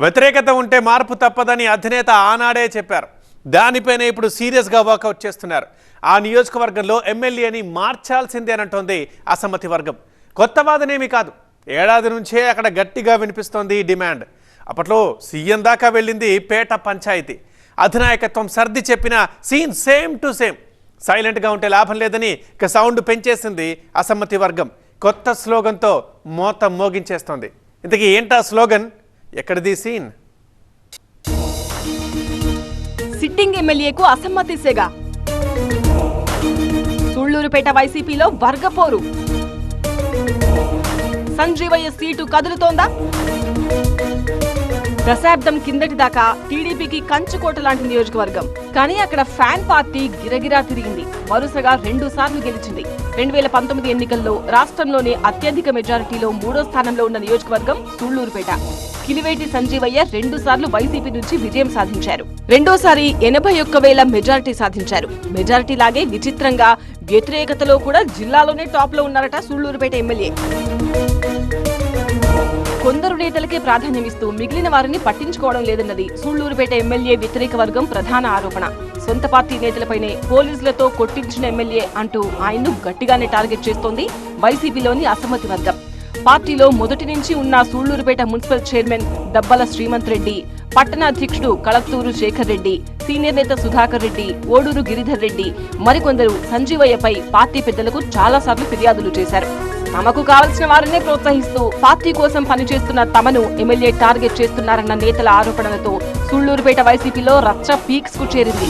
వ్యతిరేకత ఉంటే మార్పు తప్పదని అధినేత ఆనాడే చెప్పారు. దానిపైన ఇప్పుడు సీరియస్గా వర్కౌట్ చేస్తున్నారు. ఆ నియోజకవర్గంలో ఎమ్మెల్యేని మార్చాల్సిందేనంటోంది అసమ్మతి వర్గం. కొత్త వాదనేమి కాదు. ఏడాది నుంచే అక్కడ గట్టిగా వినిపిస్తోంది డిమాండ్. అప్పట్లో సీఎం దాకా వెళ్ళింది పేట పంచాయతీ. అధినాయకత్వం సర్ది చెప్పిన సీన్ సేమ్ టు సేమ్. సైలెంట్గా ఉంటే లాభం లేదని ఇక సౌండ్ పెంచేసింది అసమ్మతి వర్గం. కొత్త స్లోగన్తో మోత మోగించేస్తోంది. ఇంతకీ ఏంటా స్లోగన్? ఎక్కడిది సీన్? సిట్టింగ్ ఎమ్మెల్యేకు అసమ్మతి సెగ సుళ్ళూరుపేట వైసీపీలో వర్గపోరు. సంజీవయ్య సీటు కదులుతోందా? దశాబ్దం కిందటి దాకా టీడీపీకి కంచుకోట లాంటి నియోజకవర్గం. కానీ అక్కడ ఫ్యాన్ పార్టీ గిరగిరా తిరిగింది. వరుసగా రెండు సార్లు గెలిచింది. రెండు వేల పంతొమ్మిది ఎన్నికల్లో రాష్ట్రంలోనే అత్యధిక మెజారిటీలో మూడో స్థానంలో ఉన్న నియోజకవర్గం సూళ్ళూరుపేట కిలివేటి సంజీవయ్య రెండు సార్లు వైసీపీ నుంచి విజయం సాధించారు. రెండోసారి ఎనభై ఒక్క వేల మెజారిటీ సాధించారు. మెజారిటీ లాగే విచిత్రంగా వ్యతిరేకతలో కూడా జిల్లాలోనే టాప్లో ఉన్నారట సూళ్ళూరుపేట ఎమ్మెల్యే. కొందరు నేతలకే ప్రాధాన్యమిస్తూ మిగిలిన వారిని పట్టించుకోవడం లేదన్నది సూళ్ళూరుపేట ఎమ్మెల్యే వ్యతిరేక వర్గం ప్రధాన ఆరోపణ. సొంత పార్టీ నేతలపైనే పోలీసులతో కొట్టించిన ఎమ్మెల్యే అంటూ ఆయన్ను గట్టిగానే టార్గెట్ చేస్తోంది వైసీపీలోని అసమ్మతి వర్గం. పార్టీలో మొదటి నుంచి ఉన్న సూళ్ళూరుపేట మున్సిపల్ చైర్మన్ దబ్బల శ్రీమంత్ రెడ్డి పట్టణ అధ్యక్షుడు కళత్తూరు శేఖర్ రెడ్డి సీనియర్ నేత సుధాకర్ రెడ్డి ఓడూరు గిరిధర్ రెడ్డి మరికొందరు సంజీవయ్యపై పార్టీ పెద్దలకు చాలాసార్లు ఫిర్యాదులు చేశారు. తమకు కావలసిన వారినే ప్రోత్సహిస్తూ పార్టీ కోసం పనిచేస్తున్న తమను ఎమ్మెల్యే టార్గెట్ చేస్తున్నారన్న నేతల ఆరోపణలతో సుళ్ళూరుపేట వైసీపీలో రచ్చ పీక్స్కు చేరింది.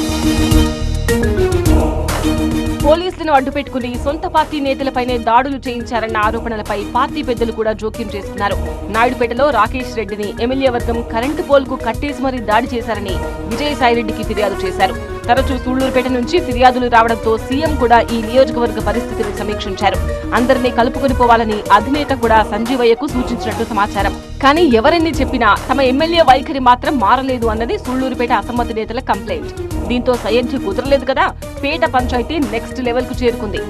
పోలీసులను అడ్డుపెట్టుకుని సొంత పార్టీ నేతలపైనే దాడులు చేయించారన్న ఆరోపణలపై పార్టీ పెద్దలు కూడా జోక్యం చేస్తున్నారు. నాయుడుపేటలో రాకేష్ రెడ్డిని ఎమ్మెల్యే వర్గం కరెంటు పోల్కు కట్టేసి మరీ దాడి చేశారని విజయసాయిరెడ్డికి ఫిర్యాదు చేశారు. తరచూ సూళ్ళూరుపేట నుంచి ఫిర్యాదులు రావడంతో సీఎం కూడా ఈ నియోజకవర్గ పరిస్థితిని సమీక్షించారు. అందరినీ కలుపుకొని పోవాలని అధినేత కూడా సంజీవయ్యకు సూచించినట్టు సమాచారం. కానీ ఎవరెన్ని చెప్పినా తమ ఎమ్మెల్యే వైఖరి మాత్రం మారలేదు అన్నది సూళ్ళూరుపేట అసమ్మతి నేతల కంప్లైంట్. దీంతో సయ్యద్ది కుదరలేదు కదా పేట పంచాయతీ నెక్స్ట్ లెవెల్కు చేరుకుంది.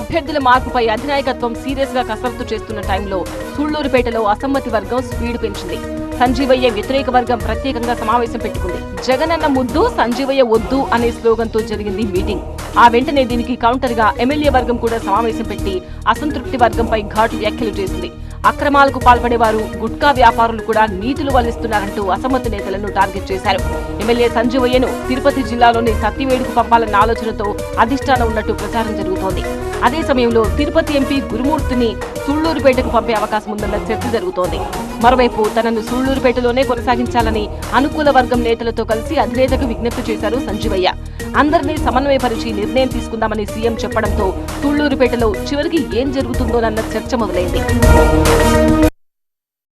అభ్యర్థుల మార్పుపై అధినాయకత్వం సీరియస్గా కసరత్తు చేస్తున్న టైంలో సూళ్ళూరుపేటలో అసమ్మతి వర్గం స్పీడ్ పెంచింది. సంజీవయ్య వ్యతిరేక వర్గం ప్రత్యేకంగా సమావేశం పెట్టుకుంది. జగనన్న ముద్దు సంజీవయ్య వద్దు అనే స్లోగన్తో జరిగింది మీటింగ్. ఆ వెంటనే దీనికి కౌంటర్గా ఎమ్మెల్యే వర్గం కూడా సమావేశం పెట్టి అసంతృప్తి వర్గంపై ఘాటు వ్యాఖ్యలు చేసింది. అక్రమాలకు పాల్పడేవారు గుట్కా వ్యాపారులు కూడా నీతులు వల్లిస్తున్నారంటూ అసమ్మతి నేతలను టార్గెట్ చేశారు. ఎమ్మెల్యే సంజీవయ్యను తిరుపతి జిల్లాలోని సత్యవేడుకు పంపాలన్న ఆలోచనతో అధిష్టానం ఉన్నట్టు ప్రచారం జరుగుతోంది. అదే సమయంలో తిరుపతి ఎంపీ గురుమూర్తిని సూళ్ళూరుపేటకు పంపే అవకాశం ఉందన్న చర్చ జరుగుతోంది. మరోవైపు తనను సూళ్ళూరుపేటలోనే కొనసాగించాలని అనుకూల వర్గం నేతలతో కలిసి అధినేతకు విజ్ఞప్తి చేశారు సంజీవయ్య. అందరినీ సమన్వయపరిచి నిర్ణయం తీసుకుందామని సీఎం చెప్పడంతో సూళ్ళూరుపేటలో చివరికి ఏం జరుగుతుందోనన్న చర్చ మొదలైంది.